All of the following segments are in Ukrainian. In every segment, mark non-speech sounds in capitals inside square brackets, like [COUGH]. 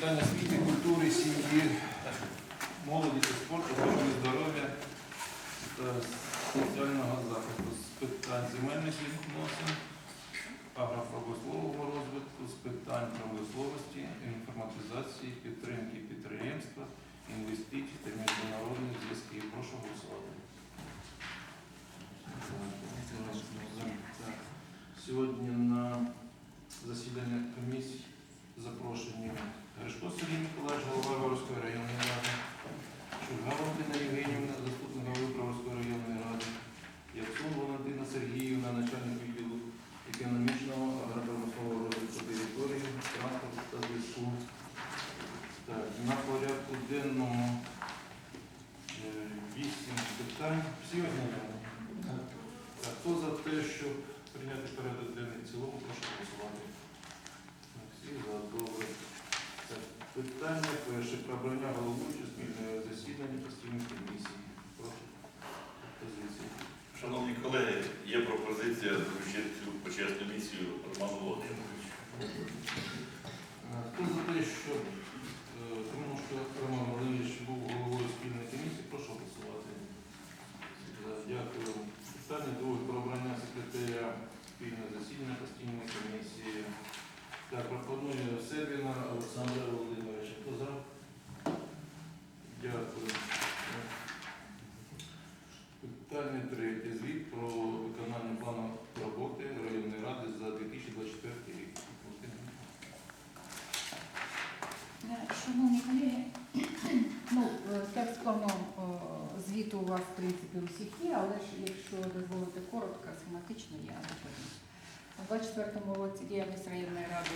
питання освіти, культури, сім'ї, молоді та спорту, охорони здоров'я та соціального захисту, з питань земельних відносин, агропромислового розвитку, з питань промисловості, інформатизації, підтримки підприємства, інвестицій та міжнародних зв'язків. Прошу голосувати. Сьогодні на засідання комісії запрошені Гришко Сергій Миколаївич, голова Горовської районної ради, Шульга Валентина Євгенівна, заступник голови Горовської районної ради, Яцун Валентина Сергіївна, начальник відділу економічного агропромислового розвитку території, транспорту та зв'язку. Так, на порядку денному е, вісім питань. Всі ознайомлені? Так, Хто за те, щоб прийняти порядок денний в цілому, прошу голосувати. Так, Всі за добре. Так, Питання перше про обрання головуючого спільного засідання постійної комісії. Прошу позиції. Шановні колеги, є пропозиція доручити цю почесну місію Роману Володимировичу. А, Хто за те, щоб е, тому що Роман Валерійович був головою спільної комісії, прошу голосувати. За, Дякую. Питання друге про обрання секретаря спільного засідання постійної комісії. Так, пропоную Сервіна Олександра Володимировича. Хто за? Дякую. Питання третє. Звіт про виконання плану роботи районної ради за 2024 рік. Е, Шановні колеги, ну, е, текст плану е, звіту у вас, в принципі, у всіх є, але ж якщо дозволити коротко, схематично, я доповім. У 24 році діяльність районної ради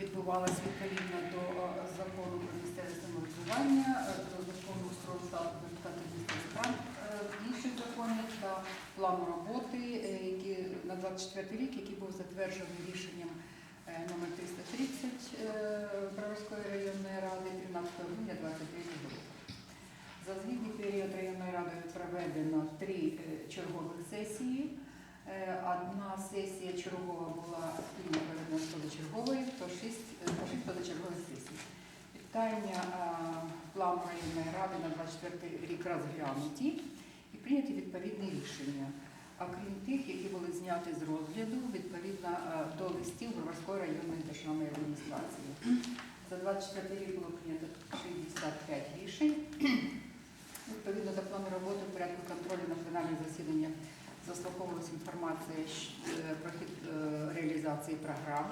відбувалася відповідно до е, закону про місцеве самоврядування, е, до закону про статус депутатів справ, е, інших законів та плану роботи, які на 24 рік, який був затверджений рішенням номер 330 е, Броварської районної ради 13 грудня 23 року. За звітний період районної ради проведено три чергових сесії. Е, Одна сесія чергова була спільно проведена з позачерговою, то шість, е, то шість позачергових сесій. Питання е, плану районної ради на 24 рік розглянуті і прийняті відповідні рішення. А крім тих, які були зняті з розгляду відповідно е, до листів Броварської районної державної адміністрації. За 24 рік було прийнято 65 рішень. Відповідно до плану роботи в порядку контролю на пленарних засіданнях заслуховувалася інформація е, про хід е, реалізації програм,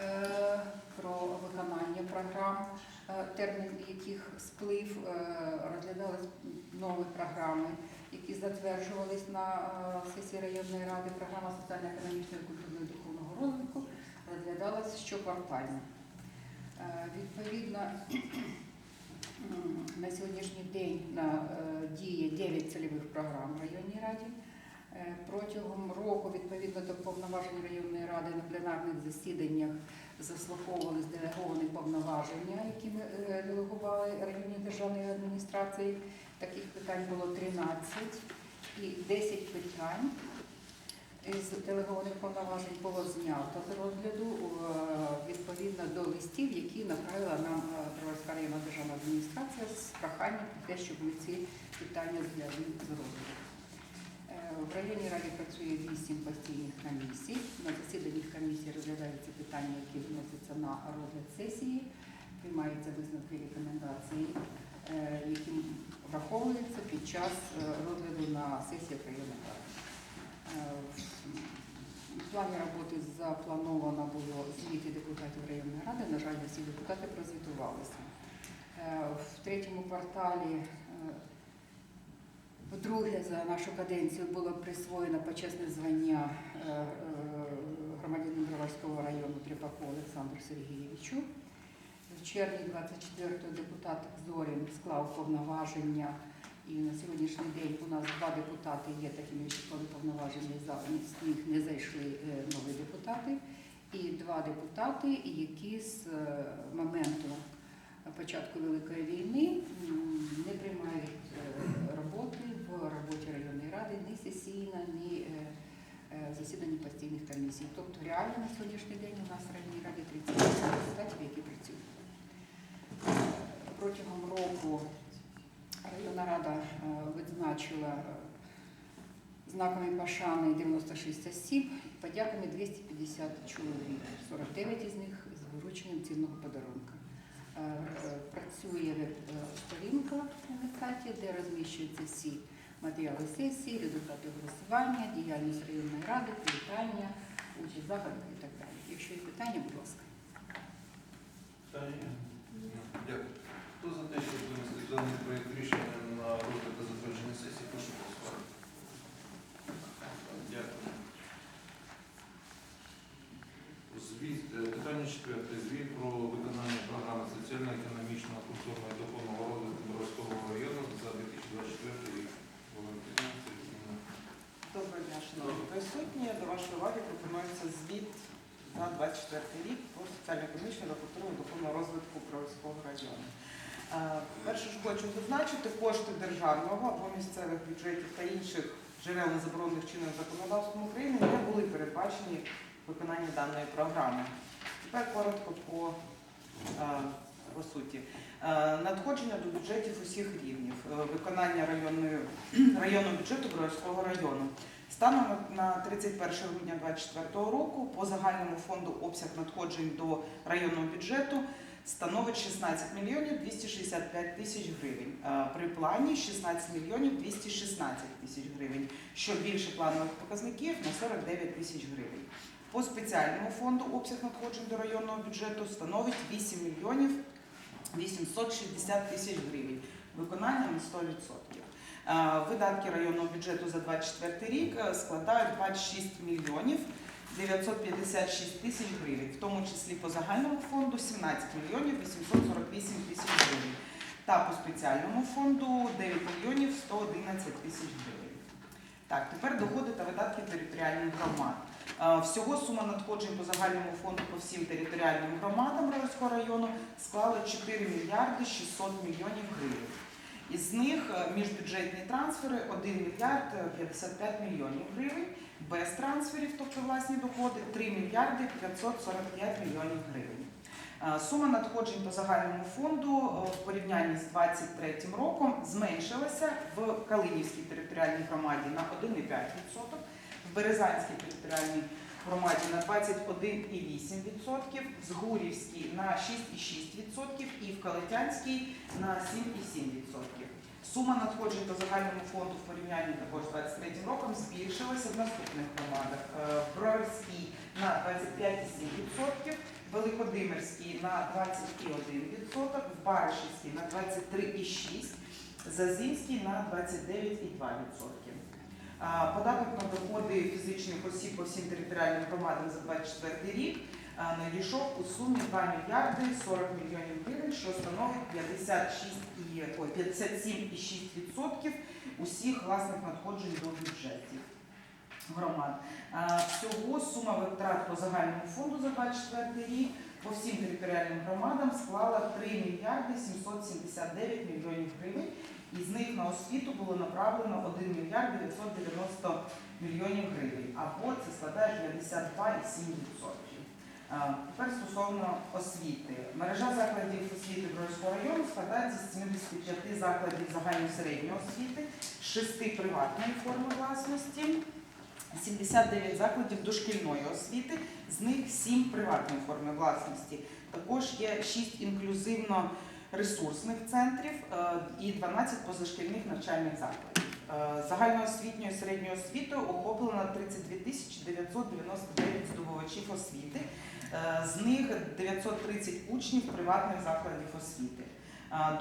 е, про виконання програм, термін яких сплив, розглядались нові програми, які затверджувались на сесії районної ради. Програма культурного і духовного розвитку розглядалась щоквартально. Відповідно, [CLEARS THROAT] на сьогоднішній день на, діє 9 цільових програм в районній раді. Е, Протягом року, відповідно до повноважень районної ради на пленарних засіданнях заслуховувались делеговані повноваження, які ми е, делегували районній державної адміністрації. Таких питань було 13 і 10 питань із делегованих повноважень було знято з розгляду е, відповідно до листів, які направила нам районна державна адміністрація з проханням про те, щоб ми ці питання зглянули з розгляду. В районній раді працює вісім постійних комісій. На засіданні комісії розглядаються питання, які вносяться на розгляд сесії, приймаються висновки і рекомендації, е, які враховуються під час е, розгляду на сесіях районної ради. Е, В плані роботи заплановано було звіти депутатів районної ради. На жаль, всі депутати прозвітувалися. В третьому кварталі Вдруге за нашу каденцію було присвоєно почесне звання е, е, громадянину Броварського району Трипаку Олександру Сергійовичу. В червні 24-го депутат Зорін склав повноваження, і на сьогоднішній день у нас два депутати є такими, що повноваження за них не зайшли е, нові депутати, і два депутати, які з моменту початку Великої війни не приймають е, роботи в роботі районної ради ні сесійна, ні е, е, засідання постійних комісій. Тобто реально на сьогоднішній день у нас в районній раді 30 депутатів, які працюють. протягом року районна рада е, відзначила знаками пошани 96 осіб, подяками 250 чоловік, 49 із них з вирученням цінного подарунка. Працює веб-сторінка на сайті, де розміщуються всі матеріали сесії, результати голосування, діяльність районної ради, привітання, участь заходах і так далі. Якщо є питання, будь ласка. Питання? Дякую. Хто за те, щоб винести даний проєкт рішення на розгляд та затвердження сесії, прошу голосувати. Дякую. Звіт, е, питання четверте. Звіт про виконання програми соціально-економічного, культурного і духовного розвитку Мирського району за 2024 рік. Присутні. До вашої уваги пропонується звіт за 24 рік по соціально-економічному та культурному духовному розвитку Бровського району. Е, Перше ж хочу зазначити, кошти державного або місцевих бюджетів та інших джерел незаборонених чинним законодавством України не були передбачені в виконанні даної програми. Тепер коротко по, е, по суті. Е, Надходження до бюджетів усіх рівнів, виконання районного бюджету Бровського району. Станом на 31 грудня 2024 року по загальному фонду обсяг надходжень до районного бюджету становить 16 мільйонів 265 тисяч гривень. При плані 16 мільйонів 216 тисяч гривень, що більше планових показників на 49 тисяч гривень. По спеціальному фонду обсяг надходжень до районного бюджету становить 8 мільйонів 860 тисяч гривень. Виконання на 100%. Е, Видатки районного бюджету за 2024 рік е, складають 26 мільйонів 956 тисяч гривень, в тому числі по загальному фонду 17 мільйонів 848 тисяч гривень та по спеціальному фонду 9 мільйонів 111 тисяч гривень. Так, тепер доходи та видатки територіальних громад. Е, Всього сума надходжень по загальному фонду по всім територіальним громадам Ровського району склала 4 мільярди 600 мільйонів гривень. Із них е, міжбюджетні трансфери 1 мільярд е, 55 мільйонів гривень, без трансферів, тобто власні доходи, 3 мільярди 545 мільйонів гривень. Е, Сума надходжень по загальному фонду е, в порівнянні з 2023 роком зменшилася в Калинівській територіальній громаді на 1,5%, в Березанській територіальній громаді на 21,8%, в Згурівській на 6,6% і в Калитянській на 7,7%. Сума надходжень по загальному фонду в порівнянні також з 23 роком збільшилася в наступних громадах. Е, В Броварській на 25,7%, Великодимирській на 20,1%, в Баришівській на 23,6%, Зазімській на 29,2%. Податок на доходи фізичних осіб по всім територіальним громадам за 24 рік надійшов у сумі 2 мільярди 40 мільйонів гривень, що становить 56 і, ой, 57,6% усіх власних надходжень до бюджетів громад. Всього сума витрат по загальному фонду за 24 рік по всім територіальним громадам склала 3 мільярди 779 мільйонів гривень. Із них на освіту було направлено 1 мільярд 990 мільйонів гривень, або це складає 52,7%. А, Тепер стосовно освіти. Мережа закладів освіти Бровського району складається з 75 закладів загальної середньої освіти, 6 приватної форми власності, 79 закладів дошкільної освіти, з них 7 приватної форми власності. Також є 6 інклюзивно ресурсних центрів е, і 12 позашкільних навчальних закладів. Е, Загальноосвітньою середньою освітою охоплено 32 тисячі 999 здобувачів освіти, Е, з них 930 учнів приватних закладів освіти.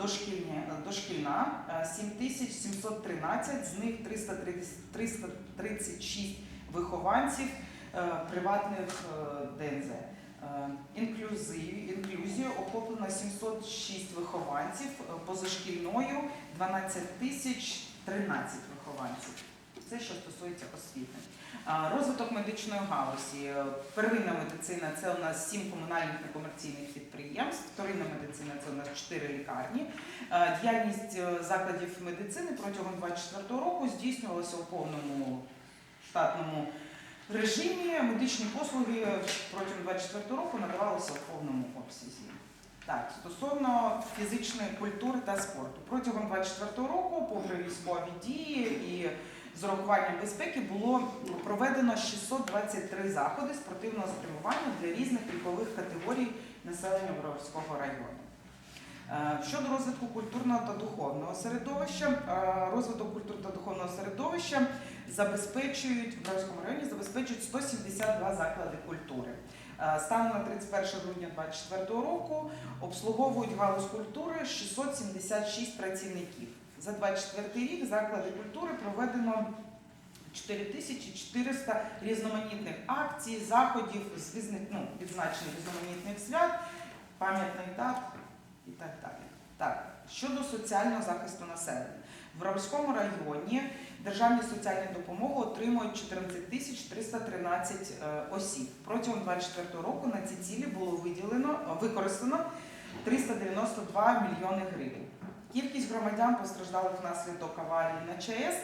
Дошкільні, дошкільна е, 7713, з них 330 336 вихованців приватних ДНЗ. Е, Інклюзив, інклюзію охоплено 706 вихованців, е, позашкільною 12 тисяч 13 вихованців. Це що стосується освіти. Розвиток медичної галузі. Е, Первинна медицина це у нас 7 комунальних некомерційних підприємств, вторинна медицина це у нас 4 лікарні. Е, Діяльність е, закладів медицини протягом 2024 року здійснювалася у повному штатному режимі. Медичні послуги протягом 2024 року надавалися у повному обсязі. Так, стосовно фізичної культури та спорту. Протягом 24 року, попри військові дії і з урахуванням безпеки, було проведено 623 заходи спортивного спрямування для різних вікових категорій населення Броварського району. Е, Щодо розвитку культурного та духовного середовища, е, розвиток культури та духовного середовища забезпечують в Броварському районі забезпечують 172 заклади культури. Е, Станом на 31 грудня 2024 року обслуговують галузь культури 676 працівників. За 24 рік заклади культури проведено 4400 різноманітних акцій, заходів з ну, відзначених різноманітних свят, пам'ятних дат і так далі. Так, щодо соціального захисту населення. В Равському районі державні соціальні допомоги отримують 14 тисяч 313 е, осіб. Протягом 2024 року на ці цілі було виділено, е, використано 392 мільйони гривень. Кількість громадян постраждалих внаслідок аварії на ЧАЕС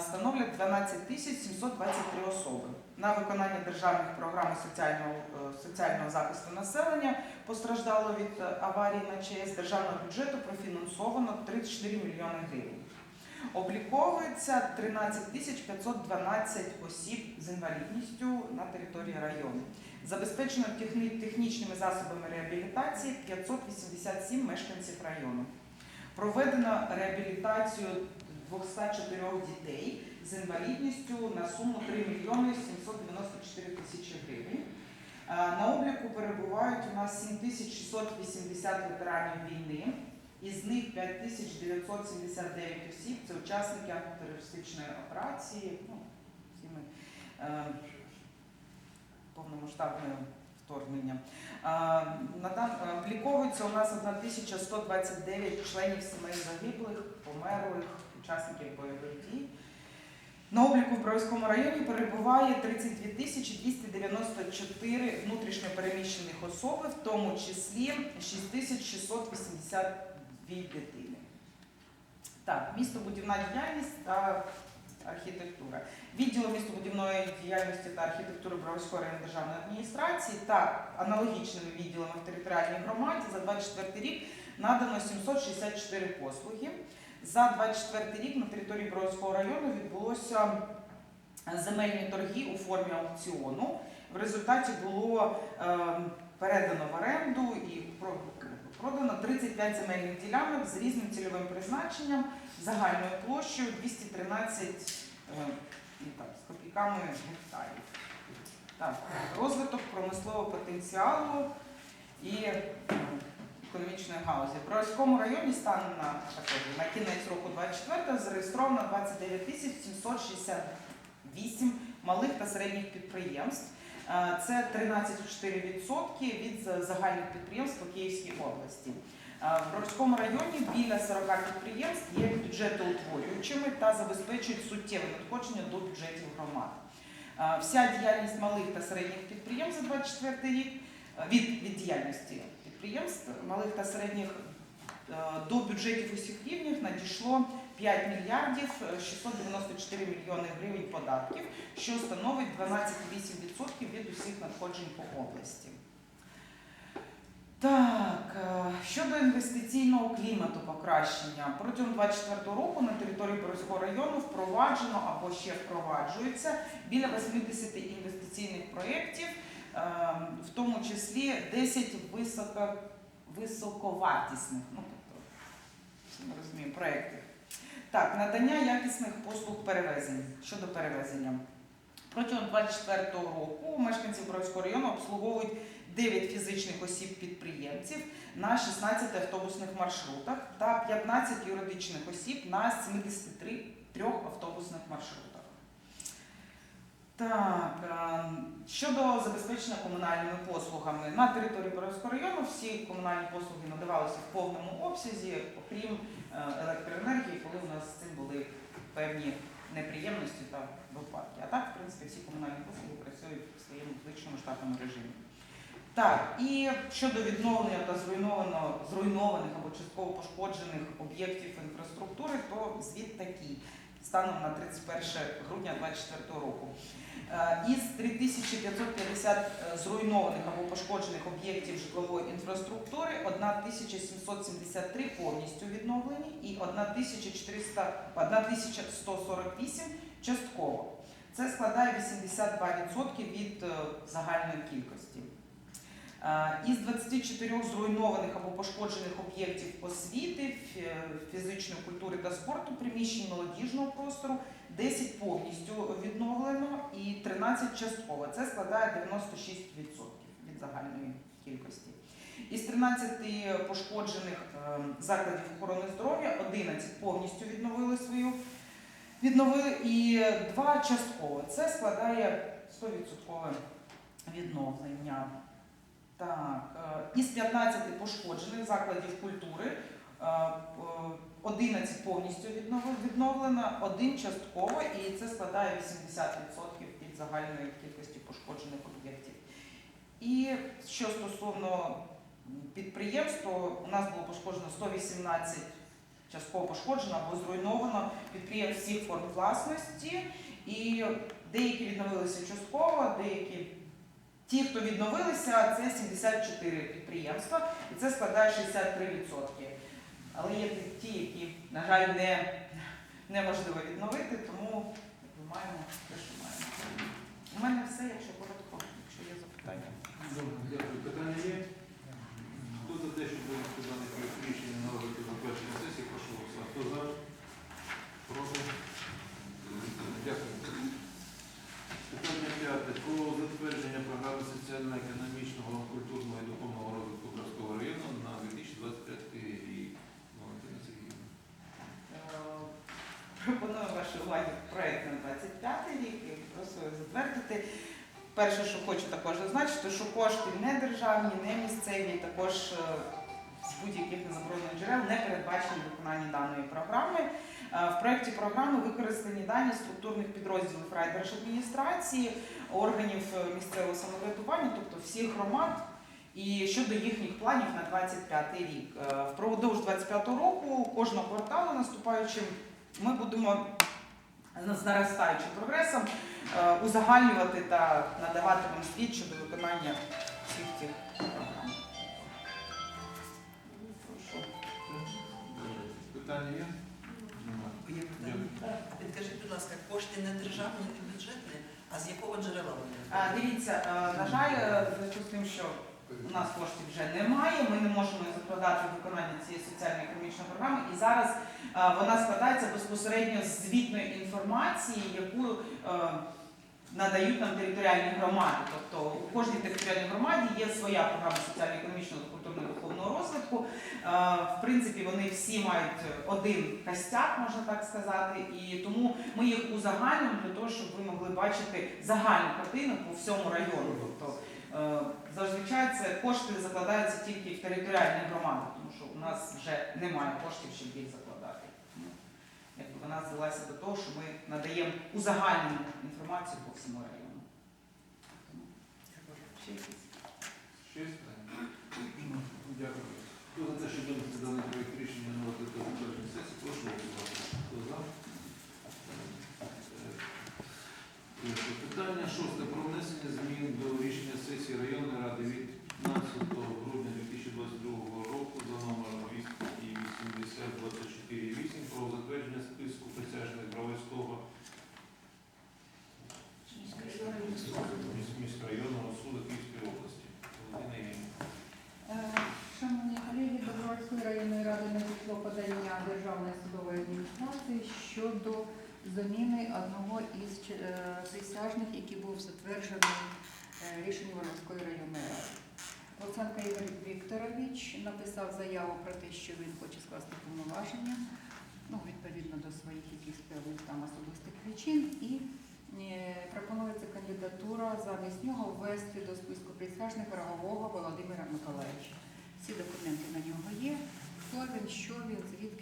становлять 12 тисяч 723 особи. На виконання державних програм соціального, е, соціального захисту населення постраждало від е, аварії на ЧАЕС державного бюджету профінансовано 34 мільйони гривень. Обліковується 13 тисяч 512 осіб з інвалідністю на території району. Забезпечено техні- технічними засобами реабілітації 587 мешканців району. Проведено реабілітацію 204 дітей з інвалідністю на суму 3 мільйони 794 тисячі гривень. Е, На обліку перебувають у нас 7680 ветеранів війни, із них 5979 осіб це учасники антитерористичної операції, ну, всі ми, е, повномасштабне вторгнення. Е, е, Обліковується у нас 1129 членів сімей загиблих, померлих, учасників бойових дій. На обліку в Бровському районі перебуває 32 тисячі 294 внутрішньо переміщених особи, в тому числі 6682 дитини. Так, містобудівна діяльність та архітектура. Відділу містобудівної діяльності та архітектури Бровської районної державної адміністрації та аналогічними відділами в територіальній громаді за 24 рік надано 764 послуги. За 24 рік на території Бровського району відбулося земельні торги у формі аукціону. В результаті було е, передано в оренду і продано 35 земельних ділянок з різним цільовим призначенням загальною площею 213 е, з копійками гектарів. Так, розвиток промислового потенціалу і е, економічної галузі. В Броварському районі станом на, також, на кінець року 24 зареєстровано 29 тисяч 768 малих та середніх підприємств. Е, Це 13,4% від загальних підприємств по Київській області. Е, В Броварському районі біля 40 підприємств є бюджетоутворюючими та забезпечують суттєве надходження до бюджетів громад. Е, Вся діяльність малих та середніх підприємств за 24 рік е, від, від діяльності підприємств малих та середніх е, до бюджетів усіх рівнів надійшло 5 мільярдів е, 694 мільйони гривень податків, що становить 12,8% від усіх надходжень по області. Так, е, щодо інвестиційного клімату покращення, протягом 2024 року на території Борозького району впроваджено або ще впроваджується біля 80 інвестиційних проєктів, е, в тому числі 10 високо, високовартісних, ну тобто, ми розуміємо, проєктів. Так, надання якісних послуг перевезень щодо перевезення. Протягом 24 року мешканці Боровського району обслуговують 9 фізичних осіб-підприємців на 16 автобусних маршрутах та 15 юридичних осіб на 73 автобусних маршрутах. Так, е, щодо забезпечення комунальними послугами на території Боровського району всі комунальні послуги надавалися в повному обсязі, окрім е, електроенергії, коли у нас з цим були певні неприємності та випадки. А так, в принципі, всі комунальні послуги працюють в своєму звичному штатному режимі. Так, і щодо відновлення та зруйновано, зруйнованих або частково пошкоджених об'єктів інфраструктури, то звіт такий. станом на 31 грудня 2024 року. Е, Із 3550 зруйнованих або пошкоджених об'єктів житлової інфраструктури 1773 повністю відновлені і 1400 1148 частково. Це складає 82% від е, загальної кількості. Е, Із 24 зруйнованих або пошкоджених об'єктів освіти, фізичної культури та спорту, приміщень молодіжного простору 10 повністю відновлено і 13 частково. Це складає 96% від загальної кількості. Із 13 пошкоджених е, закладів охорони здоров'я 11 повністю відновили свою відновили і 2 частково. Це складає 100% відновлення. Так, е, із 15 пошкоджених закладів культури е, 11 повністю відновлено, один частково, і це складає 80% від загальної кількості пошкоджених об'єктів. І що стосовно підприємств, то у нас було пошкоджено 118 частково пошкоджено або зруйновано підприємств всіх форм власності, і деякі відновилися частково, деякі Ті, хто відновилися, це 74 підприємства, і це складає 63%. Але є ті, які, на жаль, не, неможливо відновити, тому ми маємо те, що маємо. У мене все, якщо коротко, якщо є запитання. Добре, дякую. Питання є? Хто за те, щоб винести даний проект рішення на розгляд затвердження сесії, прошу голосувати. Хто за? Проти? Дякую. Питання п'яте. Про затвердження програми соціально-економічного, культурного і духовного розвитку Братського району на 2025 рік. Валентина Сергіївна. Е, Пропоную вашій увазі проект на 25 рік і прошу затвердити. Перше, що хочу також зазначити, що кошти не державні, не місцеві, також е, з будь-яких незаборонених джерел не передбачені в виконанні даної програми. Е, В проєкті програми використані дані структурних підрозділів райдержадміністрації, органів е, місцевого самоврядування, тобто всіх громад, і щодо їхніх планів на 25 рік. Впродовж 25 року кожного кварталу наступаючим ми будемо з наростаючим прогресом е, узагальнювати та надавати вам звіт щодо виконання всіх цих програм. Питання є? Є питання. Підкажіть, будь ласка, кошти не державні, не бюджетні, а з якого джерела вони? А, Дивіться, е, на жаль, е, зв'язку з тим, що у нас коштів вже немає, ми не можемо закладати виконання цієї соціально-економічної програми, і зараз е, вона складається безпосередньо з звітної інформації, яку е, надають нам територіальні громади. Тобто у кожній територіальній громаді є своя програма соціально-економічного та культурно-духовного розвитку. Е, В принципі, вони всі мають один костяк, можна так сказати, і тому ми їх узагальнимо для того, щоб ви могли бачити загальну картину по всьому району. Тобто зазвичай це кошти закладаються тільки в територіальні громади, тому що у нас вже немає коштів, щоб їх закладати. Якби вона звелася до того, що ми надаємо узагальнену інформацію по всьому району. Ще якісь? Дякую. Хто за те, щоб винести даний проект рішення на сесії, прошу голосувати. Е, е, Питання шосте. Про внесення змін до рішення сесії районної ради від 15 грудня 2022 року за номером 280-24-8 про затвердження списку присяжних Броварського міськрайонного суду Київської області. Е, Шановні колеги, до Броварської районної ради надійшло подання Державної судової адміністрації щодо заміни одного із е, присяжних, який був затверджений е, рішенням Броварської районної ради. Луценко Ігор Вікторович написав заяву про те, що він хоче скласти повноваження, ну, відповідно до своїх якихось певних там особистих причин, і е, пропонується кандидатура замість нього ввести до списку присяжних Рогового Володимира Миколаївича. Всі документи на нього є. Хто він, що він, звідки